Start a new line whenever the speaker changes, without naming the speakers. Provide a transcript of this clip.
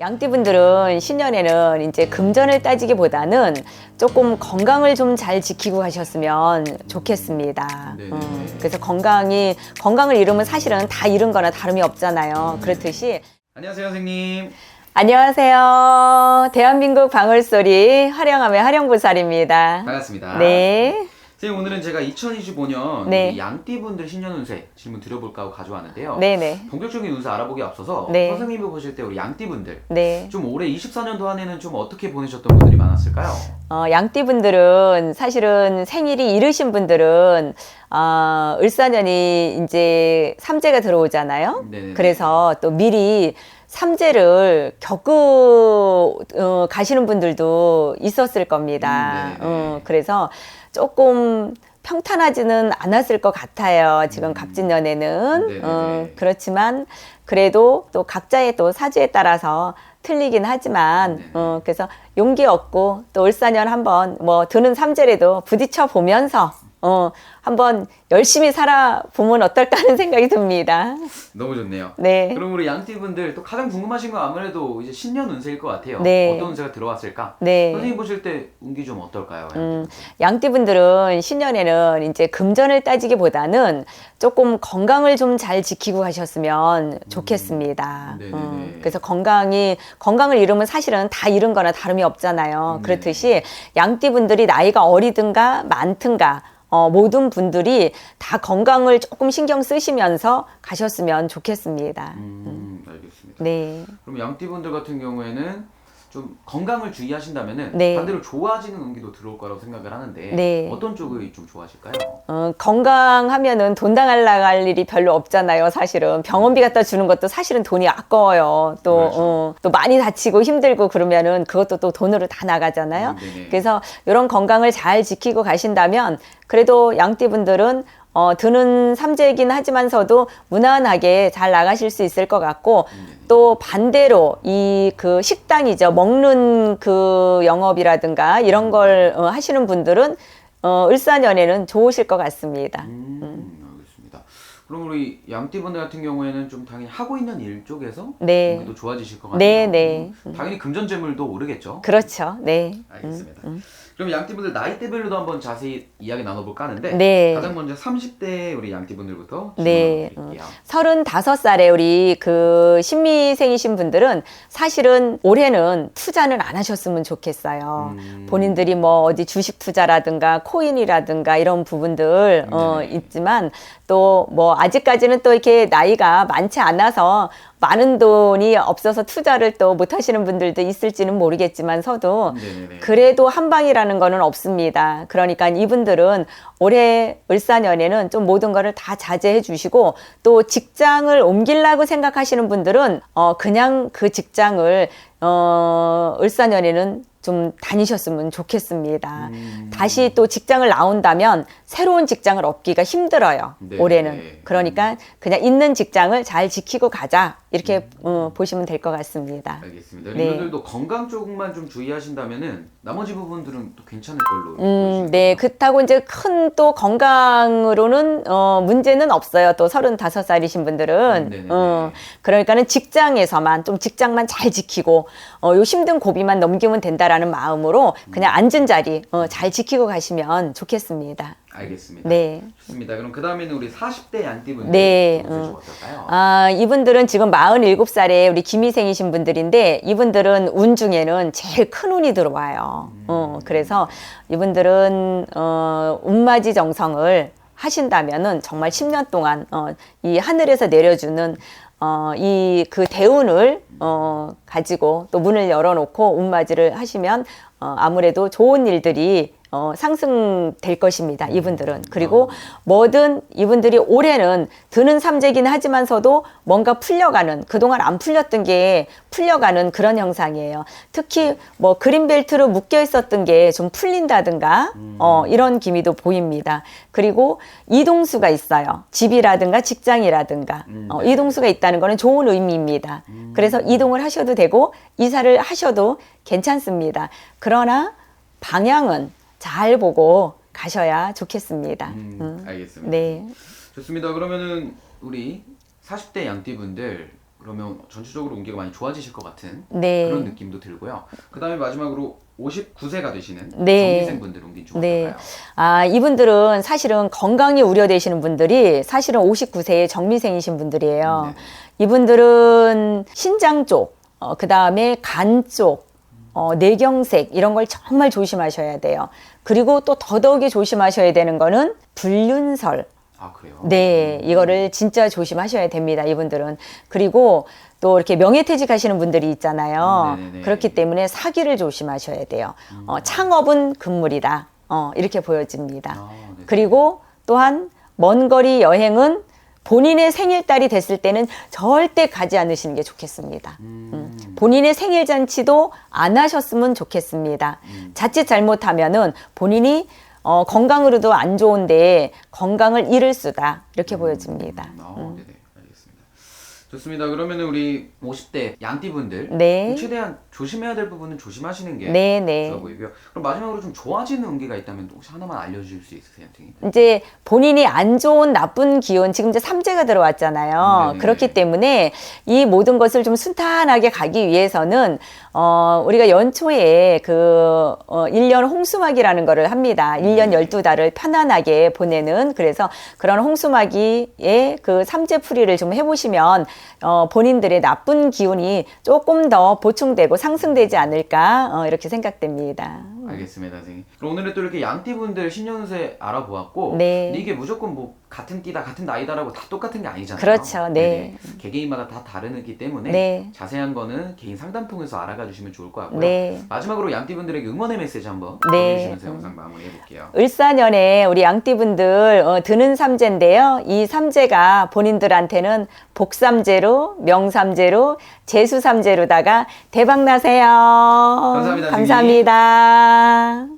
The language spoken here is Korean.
양띠분들은 신년에는 이제 금전을 따지기보다는 조금 건강을 좀 잘 지키고 가셨으면 좋겠습니다.
네네.
음, 그래서 건강이 건강을 잃으면 사실은 다 잃은 거나 다름이 없잖아요. 그렇듯이
안녕하세요, 선생님.
안녕하세요. 대한민국 방울소리 화령함의 화령보살입니다.
반갑습니다.
네.
선생님 오늘은 제가 2025년
네.
우리 양띠분들 신년 운세 질문 드려볼까 하고 가져왔는데요.
네네.
본격적인 운세 알아보기 앞서서
네.
선생님이 보실 때 우리 양띠분들
네.
좀 올해 24년도 한 해는 좀 어떻게 보내셨던 분들이 많았을까요?
어, 양띠분들은 사실은 생일이 이르신 분들은 어, 을사년이 이제 삼재가 들어오잖아요.
네네네.
그래서 또 미리 삼재를 겪고 어, 가시는 분들도 있었을 겁니다.
음.
어, 그래서 조금 평탄하지는 않았을 것 같아요. 지금
음.
갑진년에는.
네네네.
어, 그렇지만 그래도 또 각자의 또 사주에 따라서 틀리긴 하지만. 어, 그래서 용기 얻고 또 을사년 한번 뭐 드는 삼재라도 부딪혀 보면서 어, 한번 열심히 살아보면 어떨까 하는 생각이 듭니다.
너무 좋네요.
네.
그럼 우리 양띠분들 또 가장 궁금하신 건 아무래도 이제 신년 운세일 것 같아요.
네.
어떤 운세가 들어왔을까?
네.
선생님 보실 때 운기 좀 어떨까요?
음, 양띠분들은 신년에는 이제 금전을 따지기보다는 조금 건강을 좀 잘 지키고 가셨으면 좋겠습니다.
네네네.
음, 그래서 건강이 건강을 잃으면 사실은 다 잃은 거나 다름이 없잖아요.
네.
그렇듯이 양띠분들이 나이가 어리든가 많든가 어, 모든 분들이 다 건강을 조금 신경 쓰시면서 가셨으면 좋겠습니다.
음, 알겠습니다.
네.
그럼 양띠분들 같은 경우에는 좀 건강을 주의하신다면은
네.
반대로 좋아지는 운기도 들어올 거라고 생각을 하는데
네.
어떤 쪽이 좀 좋아하실까요?
어, 건강하면은 돈 당할 나갈 일이 별로 없잖아요, 사실은. 병원비 갖다 주는 것도 사실은 돈이 아까워요. 또,
그렇죠.
어, 또 많이 다치고 힘들고 그러면은 그것도 또 돈으로 다 나가잖아요.
음, 네네.
그래서 이런 건강을 잘 지키고 가신다면 그래도 양띠분들은 어, 드는 삼재이긴 하지만서도 무난하게 잘 나가실 수 있을 것 같고
음,
또 반대로 이 그 식당이죠 먹는 그 영업이라든가 이런 걸 어, 하시는 분들은 어, 을사년에는 좋으실 것 같습니다.
음, 알겠습니다. 그럼 우리 양띠분들 같은 경우에는 좀 당연히 하고 있는 일 쪽에서
네.
운기도 좋아지실 것 같아요.
네, 네.
음, 당연히 금전재물도 오르겠죠.
그렇죠. 네.
알겠습니다. 그럼 양띠분들 나이대별로도 한번 자세히 이야기 나눠볼까 하는데
네.
가장 먼저 30대 우리 양띠분들부터
네.
질문 드릴게요.
35살에 우리 그 신미생이신 분들은 사실은 올해는 투자는 안 하셨으면 좋겠어요.
음.
본인들이 뭐 어디 주식 투자라든가 코인이라든가 이런 부분들 어
네네.
있지만 또 뭐 아직까지는 또 이렇게 나이가 많지 않아서 많은 돈이 없어서 투자를 또 못 하시는 분들도 있을지는 모르겠지만서도. 그래도 한 방이라는 거는 없습니다. 그러니까 이분들은 올해 을사년에는 좀 모든 거를 다 자제해 주시고 또 직장을 옮기려고 생각하시는 분들은 어 그냥 그 직장을 어 을사년에는 좀 다니셨으면 좋겠습니다.
음.
다시 또 직장을 나온다면 새로운 직장을 얻기가 힘들어요.
네.
올해는. 그러니까 그냥 있는 직장을 잘 지키고 가자. 이렇게 어, 보시면 될 것 같습니다.
알겠습니다.
네.
이분들도 건강 쪽만 좀 주의하신다면은 나머지 부분들은 또 괜찮을 걸로.
음.
네.
그렇다고 이제 큰 또 건강으로는 어, 문제는 없어요. 또 35살이신 분들은.
음, 네네네.
어, 그러니까는 직장에서만 좀 직장만 잘 지키고 어, 요 힘든 고비만 넘기면 된다 라는 마음으로 그냥 앉은 자리 어, 잘 지키고 가시면 좋겠습니다.
알겠습니다.
네.
좋습니다. 그럼 그 다음에는 우리 40대 양띠분들
네,
좀
음.
어떨까요?
아, 이분들은 지금 47살에 우리 김희생이신 분들인데 이분들은 운 중에는 제일 큰 운이 들어와요. 어, 그래서 이분들은 어, 운맞이 정성을 하신다면은 정말 10년 동안 어, 이 하늘에서 내려주는 어, 이 그 대운을 어, 가지고 또 문을 열어놓고 운맞이를 하시면 어, 아무래도 좋은 일들이 어, 상승될 것입니다. 이분들은. 그리고 뭐든 이분들이 올해는 드는 삼재긴 하지만서도 뭔가 풀려가는, 그동안 안 풀렸던 게 풀려가는 그런 형상이에요. 특히 뭐 그린벨트로 묶여 있었던 게 좀 풀린다든가, 어, 이런 기미도 보입니다. 그리고 이동수가 있어요. 집이라든가 직장이라든가. 어, 이동수가 있다는 거는 좋은 의미입니다. 그래서 이동을 하셔도 되고, 이사를 하셔도 괜찮습니다. 그러나 방향은 잘 보고 가셔야 좋겠습니다.
음, 알겠습니다.
네.
좋습니다. 그러면은 우리 40대 양띠분들 그러면 전체적으로 운기가 많이 좋아지실 것 같은
네.
그런 느낌도 들고요. 그 다음에 마지막으로 59세가 되시는
네.
정기생분들 운기 좀
네.
어떨까요?
아, 이분들은 사실은 건강이 우려되시는 분들이 사실은 59세의 정미생이신 분들이에요.
네.
이분들은 신장 쪽, 어, 그 다음에 간 쪽, 어, 뇌경색 이런 걸 정말 조심하셔야 돼요. 그리고 또 더더욱이 조심하셔야 되는 거는 불륜설.
아 그래요?
네, 이거를 진짜 조심하셔야 됩니다. 이분들은. 그리고 또 이렇게 명예퇴직 하시는 분들이 있잖아요.
음, 네네네.
그렇기 때문에 사기를 조심하셔야 돼요. 어, 창업은 금물이다. 어, 이렇게 보여집니다.
아, 네.
그리고 또한 먼 거리 여행은 본인의 생일달이 됐을 때는 절대 가지 않으시는 게 좋겠습니다.
음,
본인의 생일 잔치도 안 하셨으면 좋겠습니다.
음.
자칫 잘못하면은 본인이 어, 건강으로도 안 좋은데 건강을 잃을 수다 이렇게 보여집니다.
음, 아, 네네 알겠습니다. 좋습니다. 그러면 우리 50대 양띠분들
네.
최대한 조심해야 될 부분은 조심하시는 게
네, 네.
좋아 보이고요. 그럼 마지막으로 좀 좋아지는 운기가 있다면 혹시 하나만 알려주실 수 있으세요?
이제 본인이 안 좋은 나쁜 기운 지금 이제 삼재가 들어왔잖아요.
네네.
그렇기 때문에 이 모든 것을 좀 순탄하게 가기 위해서는 어 우리가 연초에 그 어, 1년 홍수막이라는 거를 합니다. 1년 12달을 편안하게 보내는 그래서 그런 홍수막이의 그 삼재풀이를 좀 해보시면 어 본인들의 나쁜 기운이 조금 더 보충되고 상승되지 않을까 어, 이렇게 생각됩니다.
알겠습니다, 선생님. 그럼 오늘은 또 이렇게 양띠분들 신년세 알아보았고,
네.
근데 이게 무조건 뭐 같은 띠다, 같은 나이다라고 다 똑같은 게 아니잖아요.
그렇죠, 네.
네네. 개개인마다 다 다르기 때문에
네.
자세한 거는 개인 상담 통해서 알아가 주시면 좋을 것 같고요.
네.
마지막으로 양띠분들에게 응원의 메시지 한번
네.
보내주시면서 영상 마무리해 볼게요.
을사년에 우리 양띠분들 어, 드는 삼재인데요. 이 삼재가 본인들한테는 복삼재로 명삼재로 재수삼재로다가 대박 나세요.
감사합니다,
감사합니다.